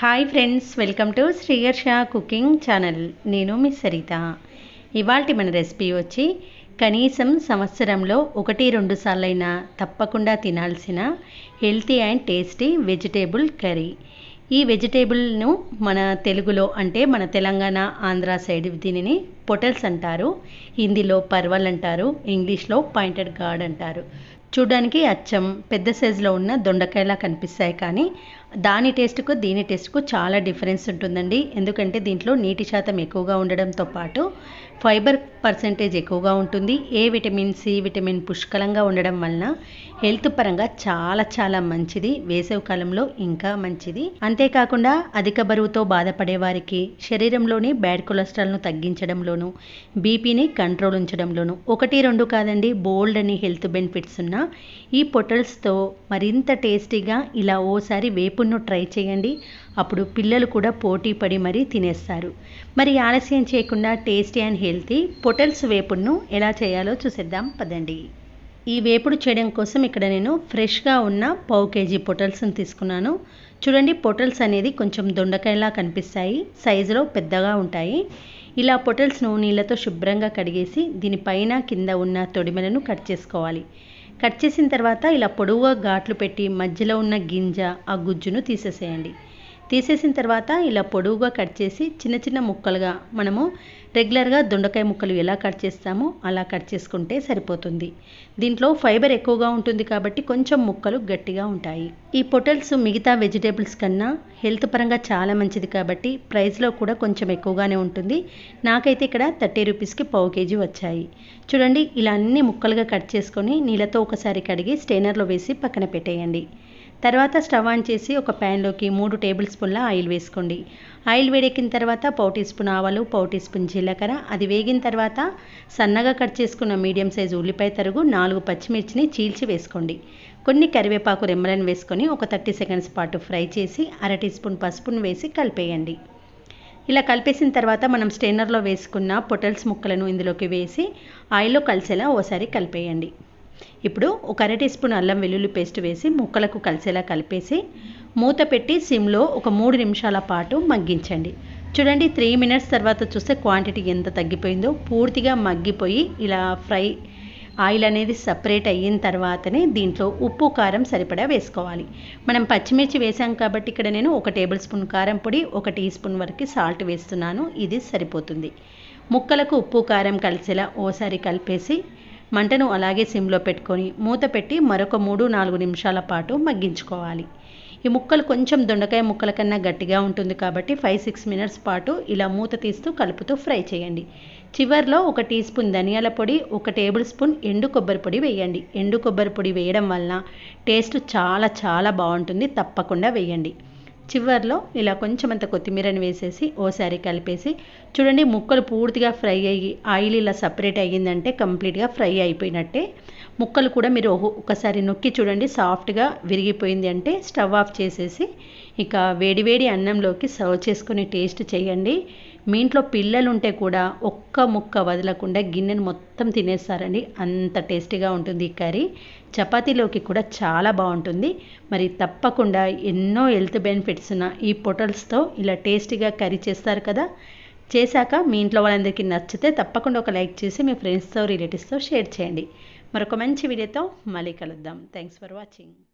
Hi friends welcome to Sriyarsha cooking channel నేను మీ సరిత. ఇవాళ మన రెసిపీ వచ్చి కనీసం సంవత్సరంలో ఒకటి రెండు సార్లైనా తప్పకుండా తినాల్సిన healthy and tasty vegetable curry. ఈ వెజిటేబుల్ను మన తెలుగులో అంటే మన తెలంగాణ ఆంధ్ర సైడ్ దీనిని పొటల్స్ అంటారు. హిందీలో పర్వల్ అంటారు ఇంగ్లీష్లో పాయింటెడ్ గార్డ్ అంటారు. చూడడానికి అచ్చం పెద్ద సైజులో ఉన్న దొండకాయలా కనిపిస్తాయి కానీ దాని టేస్ట్కు దీని టేస్ట్కు చాలా డిఫరెన్స్ ఉంటుందండి. ఎందుకంటే దీంట్లో నీటి శాతం ఎక్కువగా ఉండడంతో పాటు ఫైబర్ పర్సెంటేజ్ ఎక్కువగా ఉంటుంది. ఏ విటమిన్ సి విటమిన్ పుష్కలంగా ఉండడం వలన హెల్త్ పరంగా చాలా చాలా మంచిది. వేసవి కాలంలో ఇంకా మంచిది. అంతేకాకుండా అధిక బరువుతో బాధపడే వారికి శరీరంలోని బ్యాడ్ కొలెస్ట్రాల్ను తగ్గించడంలోను బీపీని కంట్రోల్ ఉంచడంలోను ఒకటి రెండు కాదండి బోల్డ్ అని హెల్త్ బెనిఫిట్స్ ఉన్న ఈ పొటల్స్తో మరింత టేస్టీగా ఇలా ఓసారి వేపును ట్రై చేయండి. అప్పుడు పిల్లలు కూడా పోటీ పడి మరీ తినేస్తారు. మరి ఆలస్యం చేయకుండా టేస్టీ అండ్ హెల్తీ పొటల్స్ వేపుడును ఎలా చేయాలో చూసేద్దాం పదండి. ఈ వేపుడు చేయడం కోసం ఇక్కడ నేను ఫ్రెష్గా ఉన్న పావు కేజీ పొటల్స్ని తీసుకున్నాను. చూడండి పొటల్స్ అనేది కొంచెం దొండకాయలా కనిపిస్తాయి. సైజులో పెద్దగా ఉంటాయి. ఇలా పొటల్స్ను నీళ్ళతో శుభ్రంగా కడిగేసి దీనిపైన కింద ఉన్న తొడిమెలను కట్ చేసుకోవాలి. కట్ చేసిన తర్వాత ఇలా పొడవుగా ఘాట్లు పెట్టి మధ్యలో ఉన్న గింజ ఆ గుజ్జును తీసేసేయండి. తీసేసిన తర్వాత ఇలా పొడవుగా కట్ చేసి చిన్న చిన్న ముక్కలుగా మనము రెగ్యులర్గా దొండకాయ ముక్కలు ఎలా కట్ చేస్తామో అలా కట్ చేసుకుంటే సరిపోతుంది. దీంట్లో ఫైబర్ ఎక్కువగా ఉంటుంది కాబట్టి కొంచెం ముక్కలు గట్టిగా ఉంటాయి. ఈ పొటల్స్ మిగతా వెజిటేబుల్స్ కన్నా హెల్త్ పరంగా చాలా మంచిది కాబట్టి ప్రైస్లో కూడా కొంచెం ఎక్కువగానే ఉంటుంది. నాకైతే ఇక్కడ థర్టీ రూపీస్కి పావు కేజీ వచ్చాయి. చూడండి ఇలా అన్ని ముక్కలుగా కట్ చేసుకొని నీళ్ళతో ఒకసారి కడిగి స్టెయినర్లో వేసి పక్కన పెట్టేయండి. తర్వాత స్టవ్ ఆన్ చేసి ఒక ప్యాన్లోకి మూడు టేబుల్ స్పూన్ల ఆయిల్ వేసుకోండి. ఆయిల్ వేడెక్కిన తర్వాత పావు టీ స్పూన్ ఆవాలు పావు టీ స్పూన్ జీలకర్ర. అది వేగిన తర్వాత సన్నగా కట్ చేసుకున్న మీడియం సైజు ఉల్లిపాయ తరుగు నాలుగు పచ్చిమిర్చిని చీల్చి వేసుకోండి. కొన్ని కరివేపాకు రెమ్మలను వేసుకొని ఒక థర్టీ సెకండ్స్ పాటు ఫ్రై చేసి అర టీ స్పూన్ పసుపును వేసి కలిపేయండి. ఇలా కలిపేసిన తర్వాత మనం స్టెయినర్లో వేసుకున్న పొటల్స్ ముక్కలను ఇందులోకి వేసి ఆయిల్లో కలిసేలా ఓసారి కలిపేయండి. ఇప్పుడు ఒక అర టీ స్పూన్ అల్లం వెల్లుల్లి పేస్ట్ వేసి ముక్కలకు కలిసేలా కలిపేసి మూత పెట్టి సిమ్లో ఒక మూడు నిమిషాల పాటు మగ్గించండి. చూడండి త్రీ మినిట్స్ తర్వాత చూస్తే క్వాంటిటీ ఎంత తగ్గిపోయిందో. పూర్తిగా మగ్గిపోయి ఇలా ఫ్రై ఆయిల్ అనేది సపరేట్ అయిన తర్వాతనే దీంట్లో ఉప్పు కారం సరిపడా వేసుకోవాలి. మనం పచ్చిమిర్చి వేసాం కాబట్టి ఇక్కడ నేను ఒక టేబుల్ స్పూన్ కారం పొడి ఒక టీ స్పూన్ వరకు సాల్ట్ వేస్తున్నాను. ఇది సరిపోతుంది. ముక్కలకు ఉప్పు కారం కలిసేలా ఓసారి కలిపేసి మంటను అలాగే సిమ్లో పెట్టుకొని మూత పెట్టి మరొక మూడు నాలుగు నిమిషాల పాటు మగ్గించుకోవాలి. ఈ ముక్కలు కొంచెం దొండకాయ ముక్కల కన్నా గట్టిగా ఉంటుంది కాబట్టి ఫైవ్ సిక్స్ మినిట్స్ పాటు ఇలా మూత తీస్తూ కలుపుతూ ఫ్రై చేయండి. చివరిలో ఒక టీ స్పూన్ ధనియాల పొడి ఒక టేబుల్ స్పూన్ ఎండు కొబ్బరి పొడి వేయండి. ఎండు కొబ్బరి పొడి వేయడం వలన టేస్ట్ చాలా చాలా బాగుంటుంది. తప్పకుండా వేయండి. చివర్లో ఇలా కొంచెం అంత కొత్తిమీరని వేసేసి ఓసారి కలిపేసి చూడండి ముక్కలు పూర్తిగా ఫ్రై అయ్యి ఆయిల్ ఇలా సపరేట్ అయ్యిందంటే కంప్లీట్గా ఫ్రై అయిపోయినట్టే. ముక్కలు కూడా మీరు ఒకసారి నొక్కి చూడండి సాఫ్ట్గా విరిగిపోయింది అంటే స్టవ్ ఆఫ్ చేసేసి ఇక వేడివేడి అన్నంలోకి సర్వ్ చేసుకొని టేస్ట్ చేయండి. మీ ఇంట్లో పిల్లలు ఉంటే కూడా ఒక్క ముక్క వదలకుండా గిన్నెను మొత్తం తినేస్తారండి. అంత టేస్టీగా ఉంటుంది ఈ కర్రీ. చపాతీలోకి కూడా చాలా బాగుంటుంది. మరి తప్పకుండా ఎన్నో హెల్త్ బెనిఫిట్స్ ఉన్న ఈ పొటల్స్తో ఇలా టేస్టీగా కర్రీ చేస్తారు కదా. చేశాక మీ ఇంట్లో వాళ్ళందరికీ నచ్చితే తప్పకుండా ఒక లైక్ చేసి మీ ఫ్రెండ్స్తో రిలేటివ్స్తో షేర్ చేయండి. మరొక మంచి వీడియోతో మళ్ళీ కలుద్దాం. Thanks for watching.